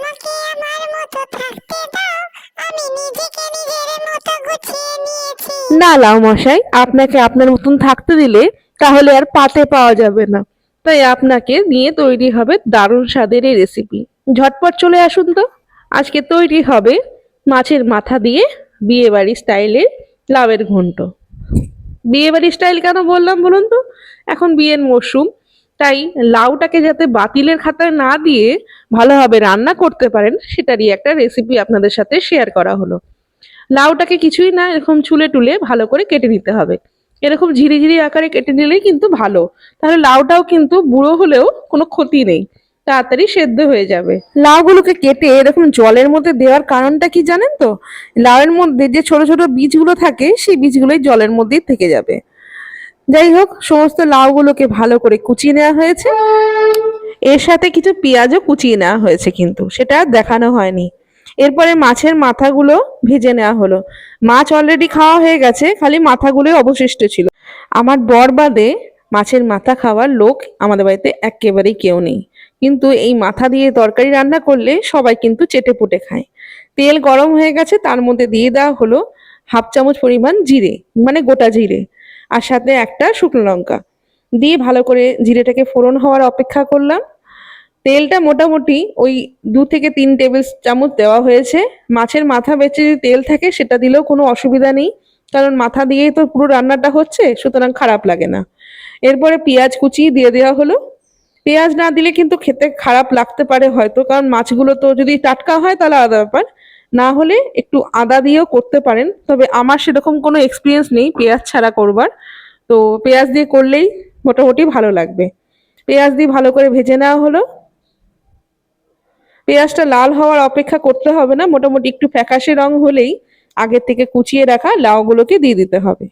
আমাকে আমার মতো থাকতে দাও, আমি নিজেকে নিজের মতো গুছিয়ে নিয়েছি। না লাউ মশাই, আপনাকে আপনার মতন থাকতে দিলে তাহলে আর পাতে পাওয়া যাবে না। তাই আপনাকে নিয়ে তৈরি হবে দারুণ স্বাদের এই রেসিপি ঝটপট চলে আসুন তো। আজকে তৈরি হবে মাছের মাথা দিয়ে বিয়ে বাড়ি স্টাইলের লাউয়ের ঘন্ট। বিয়ে বাড়ি স্টাইল কেন বললাম বলুন তো? এখন বিয়ের মরশুম তাই লাউটাকে যাতে বাতিলের খাতায় না দিয়ে ভালোভাবে রান্না করতে পারেন, সেটারই একটা রেসিপি আপনাদের সাথে শেয়ার করা হলো। লাউটাকে কিছুই না এরকম চুলে টুলে ভালো করে কেটে নিতে হবে। এরকম ঝিরিঝিরি আকারে কেটে নিলেই কিন্তু ভালো। তাহলে লাউটাও কিন্তু বুড়ো হলেও কোনো ক্ষতি নেই, তাড়াতাড়ি সেদ্ধ হয়ে যাবে। লাউগুলোকে কেটে এরকম জলের মধ্যে দেওয়ার কারণটা কি জানেন তো? লাউয়ের মধ্যে যে ছোট ছোট বীজগুলো থাকে, সেই বীজগুলোই জলের মধ্যেই থেকে যাবে। যাই হোক, সমস্ত লাউগুলোকে ভালো করে কুচিয়ে নেওয়া হয়েছে। এর সাথে কিছু পেঁয়াজও কুচিয়ে নেওয়া হয়েছে কিন্তু, সেটা দেখানো হয়নি। এরপরে মাছের মাথাগুলো ভেজে নেওয়া হলো। মাছ অলরেডি খাওয়া হয়ে গেছে, খালি মাথাগুলোই অবশিষ্ট ছিল। আমার বর বাদে মাছের মাথা খাওয়ার লোক আমাদের বাড়িতে একেবারেই কেউ নেই। কিন্তু এই মাথা দিয়ে তরকারি রান্না করলে সবাই কিন্তু চেটে পুটে খায়। তেল গরম হয়ে গেছে, তার মধ্যে দিয়ে দেওয়া হলো হাফ চামচ পরিমাণ জিরে মানে গোটা জিরে। আর সাথে একটা শুকনো লঙ্কা। দিয়ে ভালো করে জিরেটাকে ফোড়ন হওয়ার অপেক্ষা করলাম। তেলটা মোটামুটি ওই দু থেকে তিন টেবিল চামচ দেওয়া হয়েছে। মাছের মাথা বেঁচে যদি তেল থাকে সেটা দিলেও কোনো অসুবিধা নেই। কারণ মাথা দিয়েই তো পুরো রান্নাটা হচ্ছে, সুতরাং খারাপ লাগে না। এরপরে পেঁয়াজ কুচি দিয়ে দেওয়া হলো। পেঁয়াজ না দিলে কিন্তু খেতে খারাপ লাগতে পারে হয়তো, কারণ মাছগুলো তো যদি টাটকা হয় তাহলে আলাদা ব্যাপার। না হলে একটু আদা দিয়েও করতে পারেন। তবে আমার সেরকম কোনো এক্সপিরিয়েন্স নেই পেঁয়াজ ছাড়া করবার। তো পেঁয়াজ দিয়ে করলেই মোটামুটি ভালো লাগবে। পেঁয়াজ দিয়ে ভালো করে ভেজে নেওয়া হলো। পেঁয়াজটা লাল হওয়ার অপেক্ষা করতে হবে না, মোটামুটি একটু ফ্যাকাশে রং হলেই আগের থেকে কুচিয়ে রাখা লাউগুলোকে দিয়ে দিতে হবে।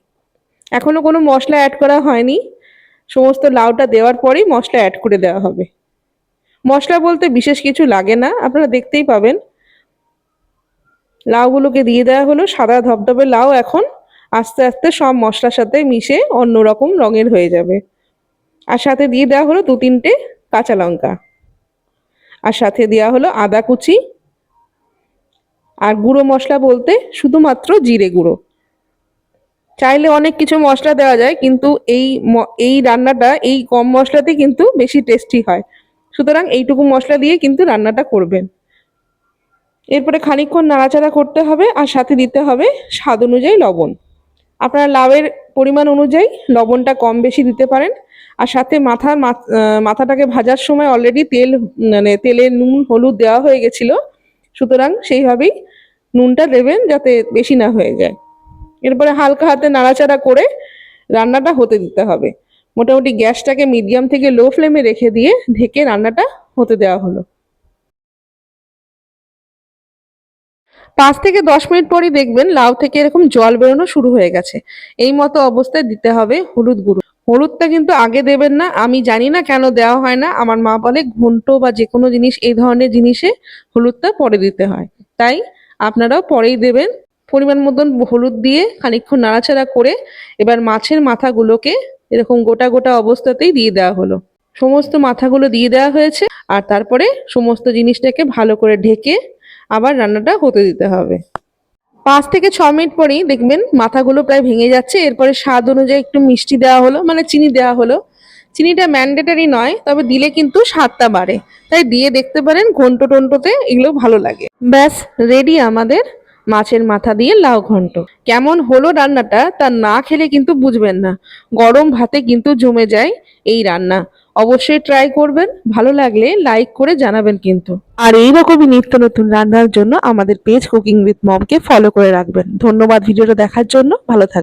এখনও কোনো মশলা অ্যাড করা হয়নি। সমস্ত লাউটা দেওয়ার পরেই মশলা অ্যাড করে দেওয়া হবে। মশলা বলতে বিশেষ কিছু লাগে না, আপনারা দেখতেই পাবেন। লাউগুলোকে দিয়ে দেওয়া হলো, সাদা ধবধবে লাউ এখন আস্তে আস্তে সব মশলার সাথে মিশে অন্যরকম রঙের হয়ে যাবে। আর সাথে দিয়ে দেওয়া হলো দু তিনটে কাঁচা লঙ্কা। আর সাথে দেওয়া হলো আদা কুচি। আর গুঁড়ো মশলা বলতে শুধুমাত্র জিরে গুঁড়ো। চাইলে অনেক কিছু মশলা দেওয়া যায়, কিন্তু এই এই রান্নাটা, এই কম মশলাতে কিন্তু বেশি টেস্টি হয়। সুতরাং এইটুকু মশলা দিয়ে কিন্তু রান্নাটা করবেন। এরপরে খানিকক্ষণ নাড়াচাড়া করতে হবে আর সাথে দিতে হবে স্বাদ অনুযায়ী লবণ। আপনারা লাউয়ের পরিমাণ অনুযায়ী লবণটা কম বেশি দিতে পারেন আর সাথে মাথার মাথাটাকে ভাজার সময় অলরেডি তেল মানে তেলে নুন, হলুদ দেওয়া হয়ে গেছিল। সুতরাং সেইভাবেই নুনটা দেবেন যাতে বেশি না হয়ে যায়। এরপরে হালকা হাতে নাড়াচাড়া করে রান্নাটা হতে দিতে হবে। মোটামুটি গ্যাসটাকে মিডিয়াম থেকে লো ফ্লেমে রেখে দিয়ে ঢেকে রান্নাটা হতে দেওয়া হলো। পাঁচ থেকে দশ মিনিট পরই দেখবেন লাউ থেকে এরকম জল বেরোনো শুরু হয়ে গেছে। এই মতো অবস্থায় দিতে হবে হলুদ গুঁড়ো। হলুদটা কিন্তু আগে দেবেন না, আমি জানি না কেন দেওয়া হয় না, আমার মা বলে ঘন্ট বা যে কোনো জিনিস, এই ধরনের জিনিসে হলুদটা পরে দিতে হয়। তাই আপনারাও পরেই দেবেন। পরিমাণ মতন হলুদ দিয়ে খানিকক্ষণ নাড়াচাড়া করে এবার মাছের মাথাগুলোকে এরকম গোটা গোটা অবস্থাতেই দিয়ে দেওয়া হলো। সমস্ত মাথাগুলো দিয়ে দেওয়া হয়েছে আর তারপরে সমস্ত জিনিসটাকে ভালো করে ঢেকে আবার রান্নাটা হতে দিতে হবে। পাঁচ থেকে ছ মিনিট পরেই দেখবেন মাথাগুলো প্রায় ভেঙে যাচ্ছে। এরপরে স্বাদ অনুযায়ী একটু মিষ্টি দেওয়া হলো মানে চিনি দেওয়া হলো। চিনিটা ম্যান্ডেটারি নয়, তবে দিলে কিন্তু স্বাদটা বাড়ে। তাই দিয়ে দেখতে পারেন ঘন্ট টন্টতে এগুলো ভালো লাগে। ব্যাস রেডি আমাদের মাছের মাথা দিয়ে লাউ ঘন্ট। কেমন হলো রান্নাটা তা না খেলে কিন্তু বুঝবেন না। গরম ভাতে কিন্তু জমে যায় এই রান্না। অবশ্যই ট্রাই করবেন। ভালো লাগলে লাইক করে জানাবেন কিন্তু। আর এইরকমই নিত্য নতুন রান্নার জন্য আমাদের পেজ কুকিং উইথ মমকে ফলো করে রাখবেন। ধন্যবাদ ভিডিওটা দেখার জন্য। ভালো থাকবেন।